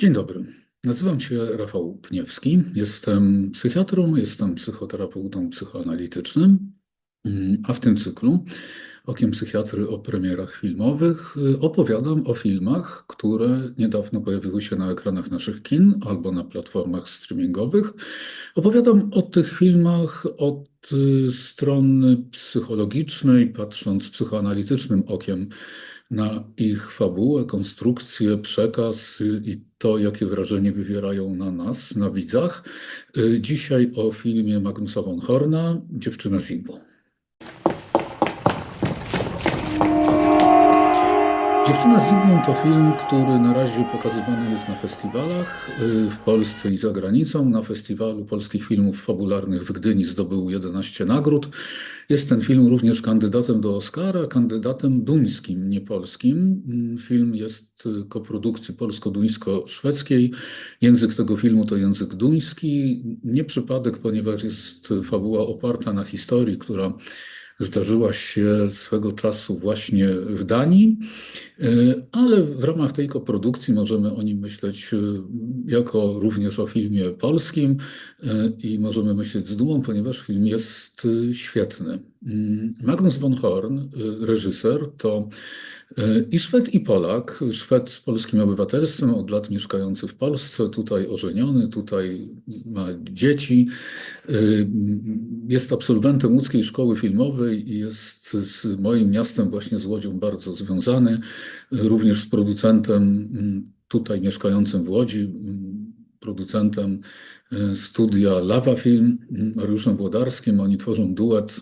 Dzień dobry. Nazywam się Rafał Pniewski. Jestem psychiatrą, jestem psychoterapeutą psychoanalitycznym, mm, a w tym cyklu Okiem Psychiatry o premierach filmowych y, opowiadam o filmach, które niedawno pojawiły się na ekranach naszych kin albo na platformach streamingowych. Opowiadam o tych filmach od y, strony psychologicznej, patrząc psychoanalitycznym okiem na ich fabułę, konstrukcję, przekaz i to, jakie wrażenie wywierają na nas, na widzach. Y, dzisiaj o filmie Magnusa von Horna, Dziewczyna z Ibu. Dziewczyna z Igłą to film, który na razie pokazywany jest na festiwalach y, w Polsce i za granicą. Na festiwalu polskich filmów fabularnych w Gdyni zdobył 11 nagród. Jest ten film również kandydatem do Oscara, kandydatem duńskim, nie polskim. Mm, film jest y, koprodukcji polsko-duńsko-szwedzkiej. Język tego filmu to język duński. Nie przypadek, ponieważ jest fabuła oparta na historii, która zdarzyła się swego czasu właśnie w Danii, e, ale w ramach tej koprodukcji możemy o nim myśleć e, jako również o filmie polskim e, i możemy myśleć z dumą, ponieważ film jest świetny. Mm, Magnus von Horn, reżyser, to i Szwed, i Polak. Szwed z polskim obywatelstwem, od lat mieszkający w Polsce, tutaj ożeniony, tutaj ma dzieci. Jest absolwentem łódzkiej szkoły filmowej i jest z moim miastem, właśnie z Łodzią, bardzo związany. Również z producentem tutaj mieszkającym w Łodzi, producentem studia Lava Film, Mariuszem Włodarskim. Oni tworzą duet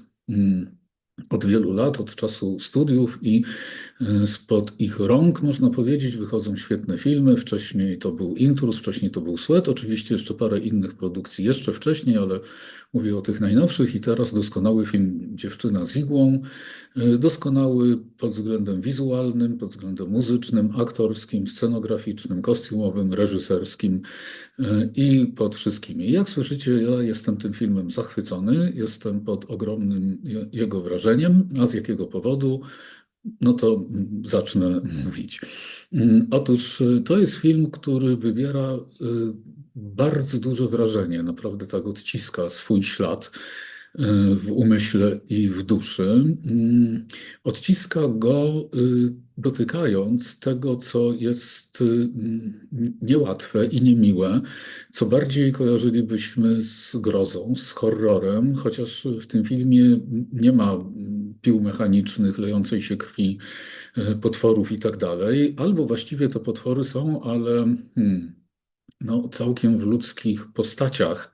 od wielu lat, od czasu studiów i e, spod ich rąk, można powiedzieć, wychodzą świetne filmy. Wcześniej to był Intrus, wcześniej to był Sweat, oczywiście jeszcze parę innych produkcji jeszcze wcześniej, ale mówię o tych najnowszych i teraz doskonały film Dziewczyna z igłą, e, doskonały pod względem wizualnym, pod względem muzycznym, aktorskim, scenograficznym, kostiumowym, reżyserskim e, i pod wszystkimi. Jak słyszycie, ja jestem tym filmem zachwycony, jestem pod ogromnym jego wrażeniem, a z jakiego powodu? No to zacznę mówić. Otóż e, to jest film, który wywiera bardzo duże wrażenie, naprawdę tak odciska swój ślad w umyśle i w duszy. Mm, odciska go e, dotykając tego, co jest e, niełatwe i niemiłe, co bardziej kojarzylibyśmy z grozą, z horrorem, chociaż w tym filmie nie ma pił mechanicznych, lejącej się krwi, potworów i tak dalej, albo właściwie to potwory są, ale hmm, no, całkiem w ludzkich postaciach,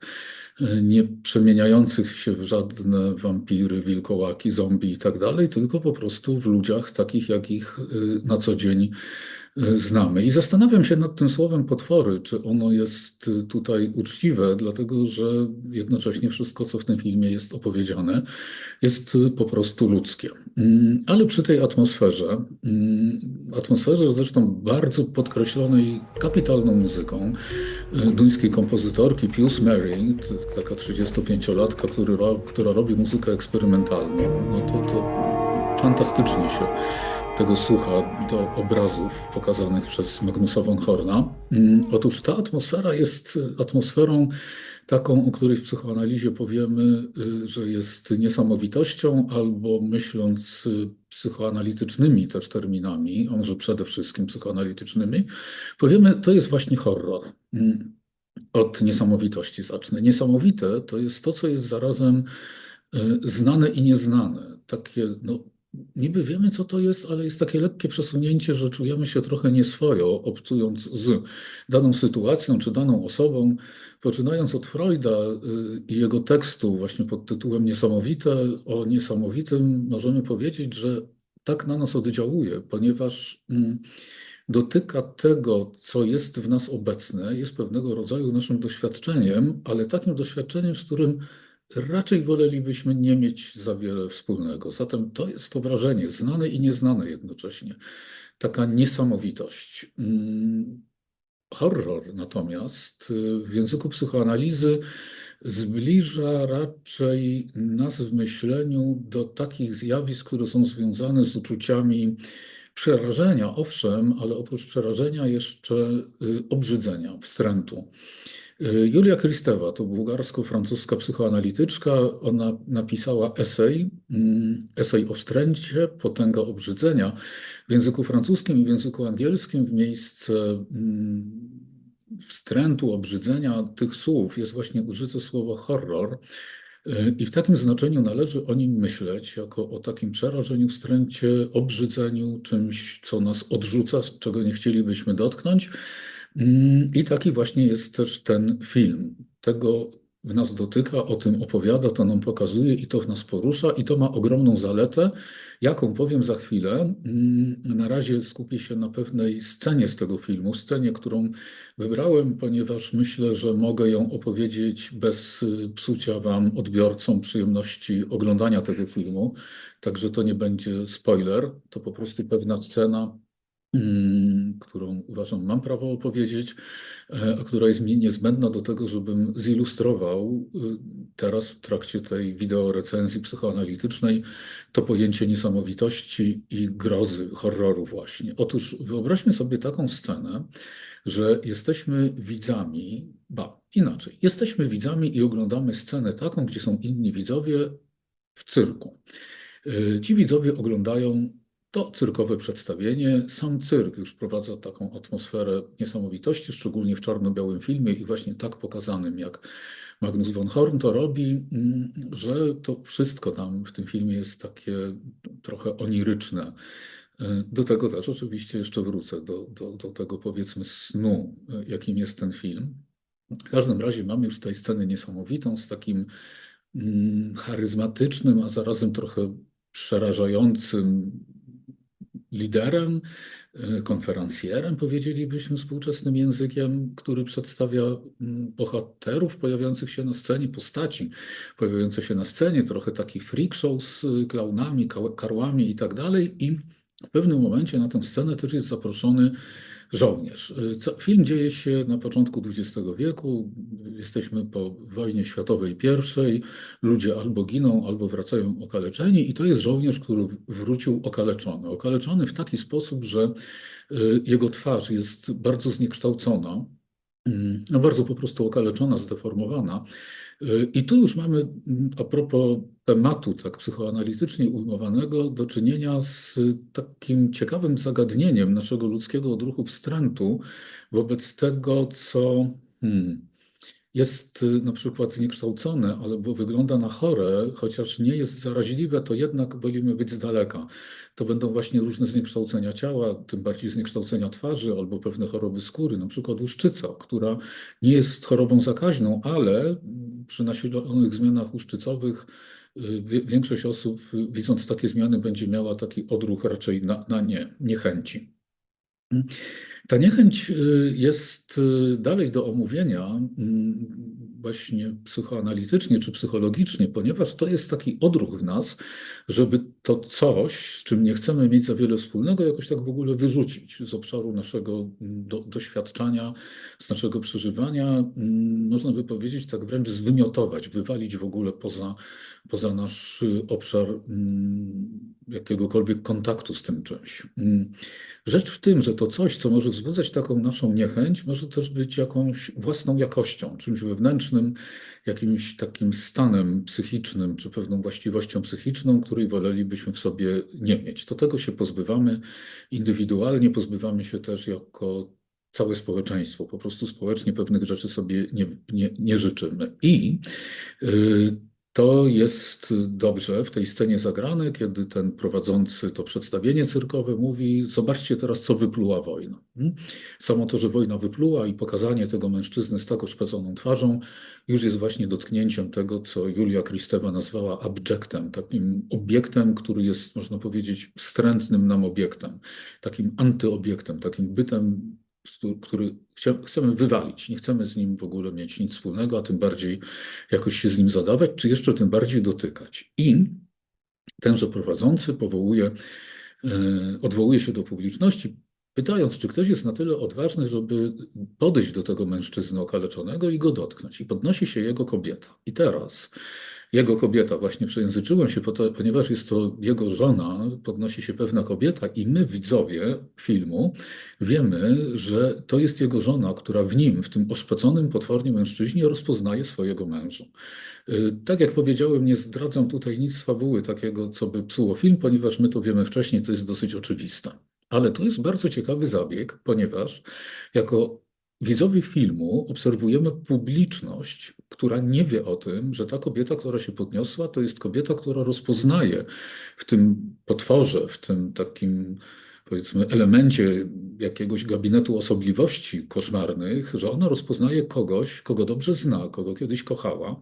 nie przemieniających się w żadne wampiry, wilkołaki, zombie i tak dalej, tylko po prostu w ludziach takich, jak ich e, na co dzień E, znamy. I zastanawiam się nad tym słowem potwory, czy ono jest e, tutaj uczciwe, dlatego że jednocześnie wszystko, co w tym filmie jest opowiedziane, jest e, po prostu ludzkie. Mm, ale przy tej atmosferze, mm, atmosferze zresztą bardzo podkreślonej kapitalną muzyką duńskiej kompozytorki Pius Mary, taka 35-latka, która robi muzykę eksperymentalną, no to, to fantastycznie się tego słucha do obrazów pokazanych przez Magnusa von Horna. Mm, otóż ta atmosfera jest atmosferą taką, o której w psychoanalizie powiemy, y, że jest niesamowitością, albo myśląc y, psychoanalitycznymi też terminami, a może przede wszystkim psychoanalitycznymi, powiemy, to jest właśnie horror. Mm, od niesamowitości zacznę. Niesamowite to jest to, co jest zarazem y, znane i nieznane. Takie no, niby wiemy, co to jest, ale jest takie lekkie przesunięcie, że czujemy się trochę nieswojo, obcując z daną sytuacją czy daną osobą. Poczynając od Freuda y, i jego tekstu właśnie pod tytułem Niesamowite, o niesamowitym możemy powiedzieć, że tak na nas oddziałuje, ponieważ mm, dotyka tego, co jest w nas obecne, jest pewnego rodzaju naszym doświadczeniem, ale takim doświadczeniem, z którym raczej wolelibyśmy nie mieć za wiele wspólnego. Zatem to jest to wrażenie, znane i nieznane jednocześnie. Taka niesamowitość. Mm, horror natomiast y, w języku psychoanalizy zbliża raczej nas w myśleniu do takich zjawisk, które są związane z uczuciami Przerażenia, owszem, ale oprócz przerażenia jeszcze y, obrzydzenia, wstrętu. Y, Julia Kristewa to bułgarsko-francuska psychoanalityczka. Ona napisała esej, mm, esej o wstręcie, potęga obrzydzenia. W języku francuskim i w języku angielskim w miejsce mm, wstrętu, obrzydzenia tych słów jest właśnie użyte słowo horror. Y, I w takim znaczeniu należy o nim myśleć jako o takim przerażeniu, wstręcie, obrzydzeniu, czymś, co nas odrzuca, czego nie chcielibyśmy dotknąć. I taki właśnie jest też ten film. Tego w nas dotyka, o tym opowiada, to nam pokazuje i to w nas porusza, i to ma ogromną zaletę, jaką powiem za chwilę. Mm, Na razie skupię się na pewnej scenie z tego filmu, scenie, którą wybrałem, ponieważ myślę, że mogę ją opowiedzieć bez y, psucia Wam, odbiorcom, przyjemności oglądania tego filmu. Także to nie będzie spoiler, to po prostu pewna scena którą uważam mam prawo opowiedzieć, e, a która jest mi niezbędna do tego, żebym zilustrował y, teraz w trakcie tej wideorecenzji psychoanalitycznej to pojęcie niesamowitości i grozy, horroru właśnie. Otóż wyobraźmy sobie taką scenę, że jesteśmy widzami, ba, inaczej, jesteśmy widzami i oglądamy scenę taką, gdzie są inni widzowie w cyrku. Y, Ci widzowie oglądają to cyrkowe przedstawienie. Sam cyrk już wprowadza taką atmosferę niesamowitości, szczególnie w czarno-białym filmie i właśnie tak pokazanym, jak Magnus von Horn to robi, mm, że to wszystko tam w tym filmie jest takie trochę oniryczne. Y, Do tego też oczywiście jeszcze wrócę, do, do, do tego powiedzmy snu, y, jakim jest ten film. W każdym razie mamy już tutaj scenę niesamowitą z takim mm, charyzmatycznym, a zarazem trochę przerażającym liderem, y, konferencjerem, powiedzielibyśmy współczesnym językiem, który przedstawia mm, bohaterów pojawiających się na scenie, postaci pojawiające się na scenie, trochę taki freak show z klaunami, karłami i tak dalej. I w pewnym momencie na tę scenę też jest zaproszony żołnierz. Film dzieje się na początku XX wieku. Jesteśmy po wojnie światowej pierwszej. Ludzie albo giną, albo wracają okaleczeni, i to jest żołnierz, który wrócił okaleczony. Okaleczony w taki sposób, że y, jego twarz jest bardzo zniekształcona, mm, no bardzo po prostu okaleczona, zdeformowana. I tu już mamy, mm, a propos tematu tak psychoanalitycznie ujmowanego, do czynienia z takim ciekawym zagadnieniem naszego ludzkiego odruchu wstrętu wobec tego, co hmm, jest y, na przykład zniekształcone albo wygląda na chore, chociaż nie jest zaraźliwe, to jednak wolimy być z daleka. To będą właśnie różne zniekształcenia ciała, tym bardziej zniekształcenia twarzy albo pewne choroby skóry, na przykład łuszczyca, która nie jest chorobą zakaźną, ale przy nasilonych zmianach łuszczycowych y, większość osób, y, widząc takie zmiany, będzie miała taki odruch raczej na, na nie, niechęci. Ta niechęć y, jest y, dalej do omówienia mm, właśnie psychoanalitycznie czy psychologicznie, ponieważ to jest taki odruch w nas, żeby to coś, z czym nie chcemy mieć za wiele wspólnego, jakoś tak w ogóle wyrzucić z obszaru naszego mm, do, doświadczenia, z naszego przeżywania, mm, można by powiedzieć tak wręcz zwymiotować, wywalić w ogóle poza, poza nasz y, obszar mm, jakiegokolwiek kontaktu z tym czymś. Rzecz w tym, że to coś, co może wzbudzać taką naszą niechęć, może też być jakąś własną jakością, czymś wewnętrznym, jakimś takim stanem psychicznym, czy pewną właściwością psychiczną, której wolelibyśmy w sobie nie mieć. Do tego się pozbywamy indywidualnie, pozbywamy się też jako całe społeczeństwo. Po prostu społecznie pewnych rzeczy sobie nie, nie, nie życzymy. I y, to jest dobrze w tej scenie zagrane, kiedy ten prowadzący to przedstawienie cyrkowe mówi: Zobaczcie teraz, co wypluła wojna. Hmm? Samo to, że wojna wypluła i pokazanie tego mężczyzny z tak oszpeconą twarzą już jest właśnie dotknięciem tego, co Julia Kristewa nazwała abjektem, takim obiektem, który jest, można powiedzieć, wstrętnym nam obiektem, takim antyobiektem, takim bytem, który chcemy wywalić. Nie chcemy z nim w ogóle mieć nic wspólnego, a tym bardziej jakoś się z nim zadawać, czy jeszcze tym bardziej dotykać. I tenże prowadzący powołuje, e, odwołuje się do publiczności, pytając, czy ktoś jest na tyle odważny, żeby podejść do tego mężczyzny okaleczonego i go dotknąć. I podnosi się jego kobieta. I teraz jego kobieta. Właśnie przejęzyczyłem się, ponieważ jest to jego żona, podnosi się pewna kobieta i my, widzowie filmu, wiemy, że to jest jego żona, która w nim, w tym oszpeconym potwornie mężczyźnie rozpoznaje swojego męża. Y, Tak jak powiedziałem, nie zdradzam tutaj nic z fabuły takiego, co by psuło film, ponieważ my to wiemy wcześniej, to jest dosyć oczywiste. Ale to jest bardzo ciekawy zabieg, ponieważ jako widzowie filmu obserwujemy publiczność, która nie wie o tym, że ta kobieta, która się podniosła, to jest kobieta, która rozpoznaje w tym potworze, w tym takim powiedzmy elemencie jakiegoś gabinetu osobliwości koszmarnych, że ona rozpoznaje kogoś, kogo dobrze zna, kogo kiedyś kochała.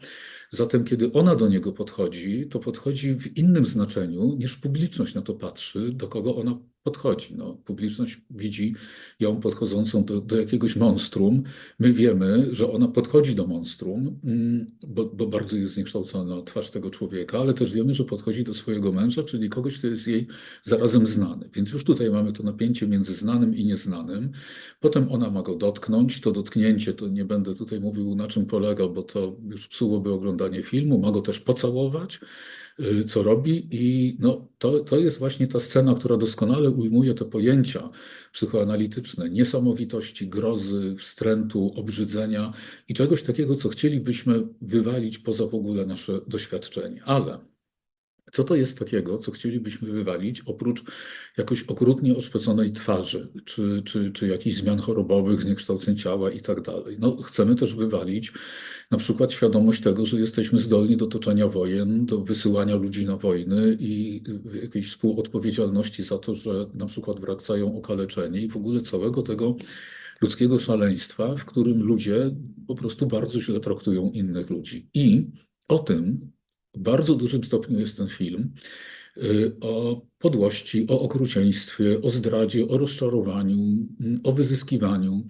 Zatem, kiedy ona do niego podchodzi, to podchodzi w innym znaczeniu niż publiczność na to patrzy, do kogo ona podchodzi. No, publiczność widzi ją podchodzącą do, do jakiegoś monstrum. My wiemy, że ona podchodzi do monstrum, mm, bo, bo bardzo jest zniekształcona twarz tego człowieka, ale też wiemy, że podchodzi do swojego męża, czyli kogoś, kto jest jej zarazem znany. Więc już tutaj mamy to napięcie między znanym i nieznanym. Potem ona ma go dotknąć. To dotknięcie, to nie będę tutaj mówił na czym polega, bo to już psułoby oglądanie filmu. Ma go też pocałować co robi. I no, to, to jest właśnie ta scena, która doskonale ujmuje te pojęcia psychoanalityczne niesamowitości, grozy, wstrętu, obrzydzenia i czegoś takiego, co chcielibyśmy wywalić poza w ogóle nasze doświadczenie. Ale co to jest takiego, co chcielibyśmy wywalić, oprócz jakoś okrutnie oszpeconej twarzy, czy, czy, czy jakichś zmian chorobowych, zniekształceń ciała i tak dalej? No, chcemy też wywalić na przykład świadomość tego, że jesteśmy zdolni do toczenia wojen, do wysyłania ludzi na wojny i jakiejś współodpowiedzialności za to, że na przykład wracają okaleczeni i w ogóle całego tego ludzkiego szaleństwa, w którym ludzie po prostu bardzo źle traktują innych ludzi. I o tym w bardzo dużym stopniu jest ten film. y, O podłości, o okrucieństwie, o zdradzie, o rozczarowaniu, mm, o wyzyskiwaniu.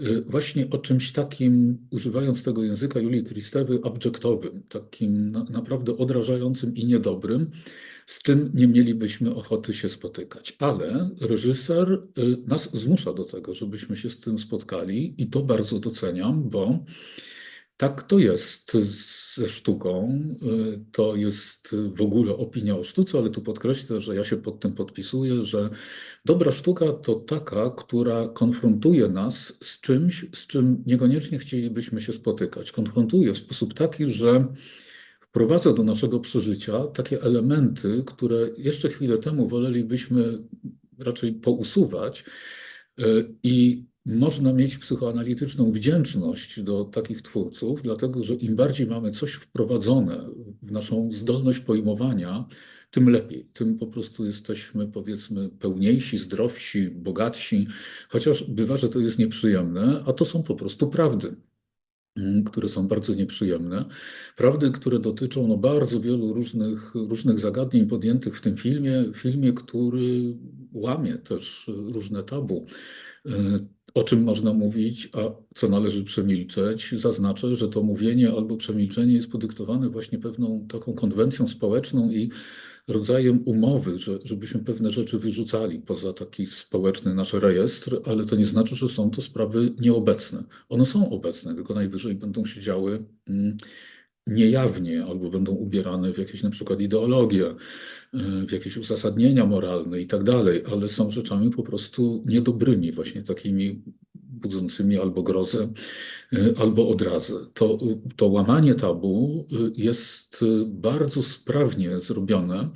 y, Właśnie o czymś takim, używając tego języka Julii Kristewy, abjektowym, takim na, naprawdę odrażającym i niedobrym, z czym nie mielibyśmy ochoty się spotykać. Ale reżyser y, nas zmusza do tego, żebyśmy się z tym spotkali i to bardzo doceniam, bo tak to jest ze sztuką. Y, To jest w ogóle opinia o sztuce, ale tu podkreślę, że ja się pod tym podpisuję, że dobra sztuka to taka, która konfrontuje nas z czymś, z czym niekoniecznie chcielibyśmy się spotykać. Konfrontuje w sposób taki, że wprowadza do naszego przeżycia takie elementy, które jeszcze chwilę temu wolelibyśmy raczej pousuwać. y, I można mieć psychoanalityczną wdzięczność do takich twórców, dlatego że im bardziej mamy coś wprowadzone w naszą zdolność pojmowania, tym lepiej. Tym po prostu jesteśmy, powiedzmy, pełniejsi, zdrowsi, bogatsi, chociaż bywa, że to jest nieprzyjemne, a to są po prostu prawdy mm, które są bardzo nieprzyjemne. Prawdy, które dotyczą no, bardzo wielu różnych, różnych zagadnień podjętych w tym filmie, filmie, który łamie też różne tabu. O czym można mówić, a co należy przemilczeć? Zaznaczę, że to mówienie albo przemilczenie jest podyktowane właśnie pewną taką konwencją społeczną i rodzajem umowy, że, żebyśmy pewne rzeczy wyrzucali poza taki społeczny nasz rejestr, ale to nie znaczy, że są to sprawy nieobecne. One są obecne, tylko najwyżej będą się działy mm, niejawnie albo będą ubierane w jakieś na przykład ideologie, w jakieś uzasadnienia moralne i tak dalej, ale są rzeczami po prostu niedobrymi, właśnie takimi budzącymi albo grozę, albo odrazę. To, to łamanie tabu jest bardzo sprawnie zrobione,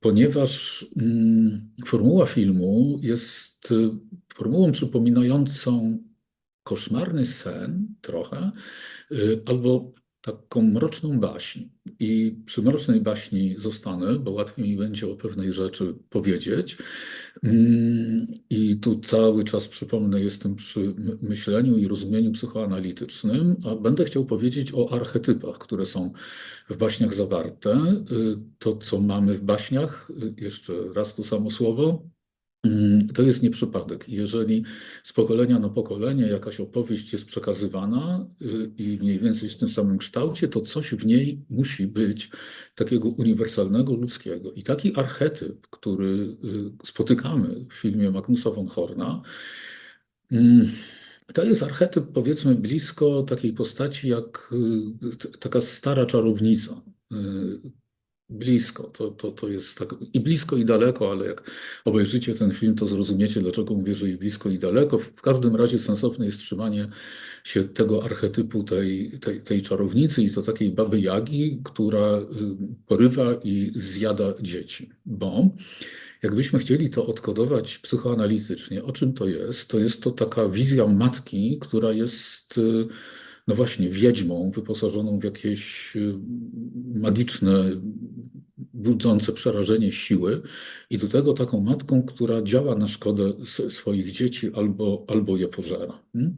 ponieważ mm, formuła filmu jest formułą przypominającą koszmarny sen trochę, y, albo taką mroczną baśń. I przy mrocznej baśni zostanę, bo łatwiej mi będzie o pewnej rzeczy powiedzieć. Mm, I tu cały czas przypomnę, jestem przy my- myśleniu i rozumieniu psychoanalitycznym, a będę chciał powiedzieć o archetypach, które są w baśniach zawarte. Y, To, co mamy w baśniach, y, jeszcze raz to samo słowo, To jest nie przypadek. Jeżeli z pokolenia na pokolenie jakaś opowieść jest przekazywana y, i mniej więcej w tym samym kształcie, to coś w niej musi być takiego uniwersalnego, ludzkiego. I taki archetyp, który y, spotykamy w filmie Magnusa von Horna, mm, To jest archetyp, powiedzmy, blisko takiej postaci jak y, taka stara czarownica. Blisko, to, to, to jest tak i blisko i daleko, ale jak obejrzycie ten film, to zrozumiecie, dlaczego mówię, że i blisko i daleko. W każdym razie sensowne jest trzymanie się tego archetypu tej, tej, tej czarownicy i to takiej baby Jagi, która y, porywa i zjada dzieci, bo Jakbyśmy chcieli to odkodować psychoanalitycznie, o czym to jest? To jest to taka wizja matki, która jest, y, no właśnie, wiedźmą wyposażoną w jakieś y, magiczne, budzące przerażenie siły i do tego taką matką, która działa na szkodę swoich dzieci albo, albo je pożera. Hmm?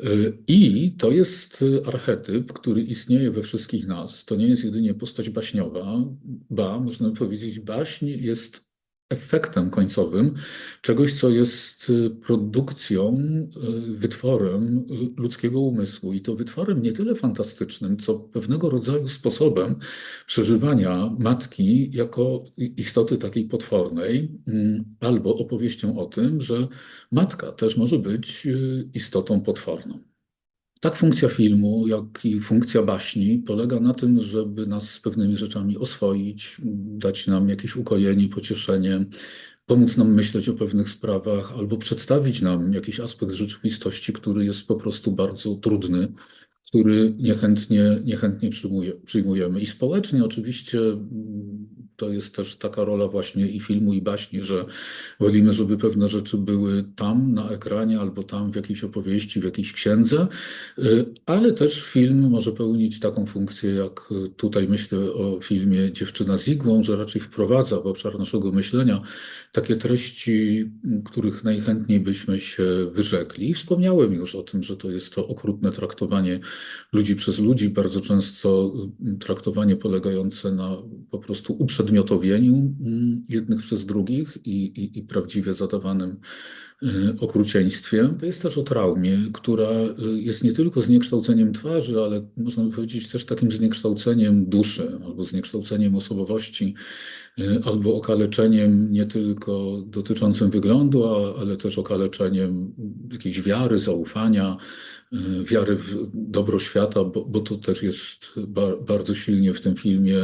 Y, I to jest archetyp, który istnieje we wszystkich nas. To nie jest jedynie postać baśniowa, ba, można powiedzieć, baśń jest efektem końcowym czegoś, co jest y, produkcją, y, wytworem y, ludzkiego umysłu. I to wytworem nie tyle fantastycznym, co pewnego rodzaju sposobem przeżywania matki jako istoty takiej potwornej, mm, albo opowieścią o tym, że matka też może być istotą potworną. Tak funkcja filmu, jak i funkcja baśni polega na tym, żeby nas z pewnymi rzeczami oswoić, dać nam jakieś ukojenie, pocieszenie, pomóc nam myśleć o pewnych sprawach albo przedstawić nam jakiś aspekt rzeczywistości, który jest po prostu bardzo trudny, który niechętnie, niechętnie przyjmuje, przyjmujemy. I społecznie oczywiście to jest też taka rola właśnie i filmu, i baśni, że wolimy, żeby pewne rzeczy były tam na ekranie albo tam w jakiejś opowieści, w jakiejś księdze, y, ale też film może pełnić taką funkcję, jak tutaj myślę o filmie Dziewczyna z igłą, że raczej wprowadza w obszar naszego myślenia takie treści, których najchętniej byśmy się wyrzekli. wspomniałem już o tym, że to jest to okrutne traktowanie ludzi przez ludzi, bardzo często traktowanie polegające na po prostu uprzedmiotowieniu uprzedmiotowieniu mm, jednych przez drugich i, i, i prawdziwie zadawanym y, okrucieństwie. To jest też o traumie, która y, jest nie tylko zniekształceniem twarzy, ale można by powiedzieć też takim zniekształceniem duszy albo zniekształceniem osobowości, y, albo okaleczeniem nie tylko dotyczącym wyglądu, ale też okaleczeniem jakiejś wiary, zaufania, wiary w dobro świata, bo, bo to też jest ba, bardzo silnie w tym filmie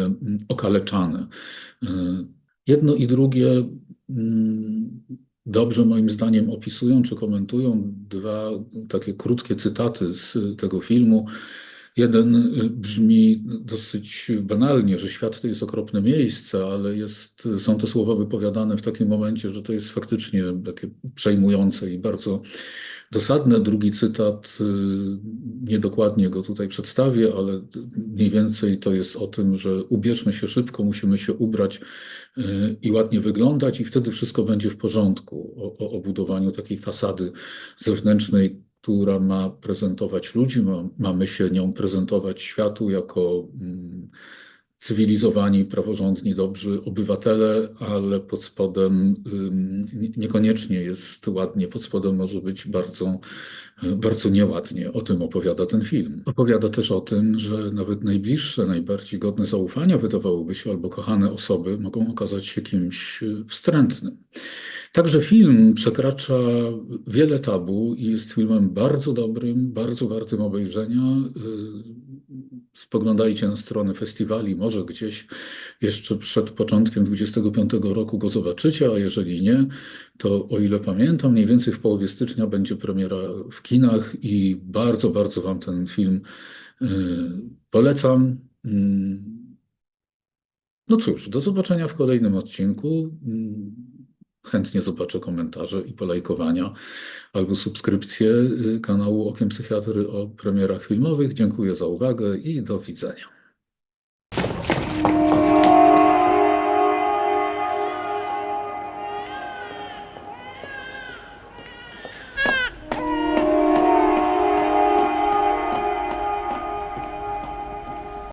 okaleczane. Y, jedno i drugie mm, dobrze moim zdaniem opisują czy komentują dwa takie krótkie cytaty z tego filmu. Jeden brzmi dosyć banalnie, że świat to jest okropne miejsce, ale jest, są te słowa wypowiadane w takim momencie, że to jest faktycznie takie przejmujące i bardzo dosadne. Drugi cytat, y, niedokładnie go tutaj przedstawię, ale mniej więcej to jest o tym, że ubierzmy się szybko, musimy się ubrać y, i ładnie wyglądać, i wtedy wszystko będzie w porządku. O, o budowaniu takiej fasady zewnętrznej, która ma prezentować ludzi, ma, mamy się nią prezentować światu jako. Mm, cywilizowani, praworządni, dobrzy obywatele, ale pod spodem niekoniecznie jest ładnie, pod spodem może być bardzo, bardzo nieładnie. O tym opowiada ten film. Opowiada też o tym, że nawet najbliższe, najbardziej godne zaufania, wydawałoby się, albo kochane osoby mogą okazać się kimś wstrętnym. Także film przekracza wiele tabu i jest filmem bardzo dobrym, bardzo wartym obejrzenia. Spoglądajcie na stronę festiwali, może gdzieś jeszcze przed początkiem 25 roku go zobaczycie, a jeżeli nie, to o ile pamiętam, mniej więcej w połowie stycznia będzie premiera w kinach i bardzo, bardzo Wam ten film y, polecam. Mm. No cóż, do zobaczenia w kolejnym odcinku. Mm. Chętnie zobaczę komentarze i polajkowania albo subskrypcje y, kanału Okiem Psychiatry o premierach filmowych. Dziękuję za uwagę i do widzenia.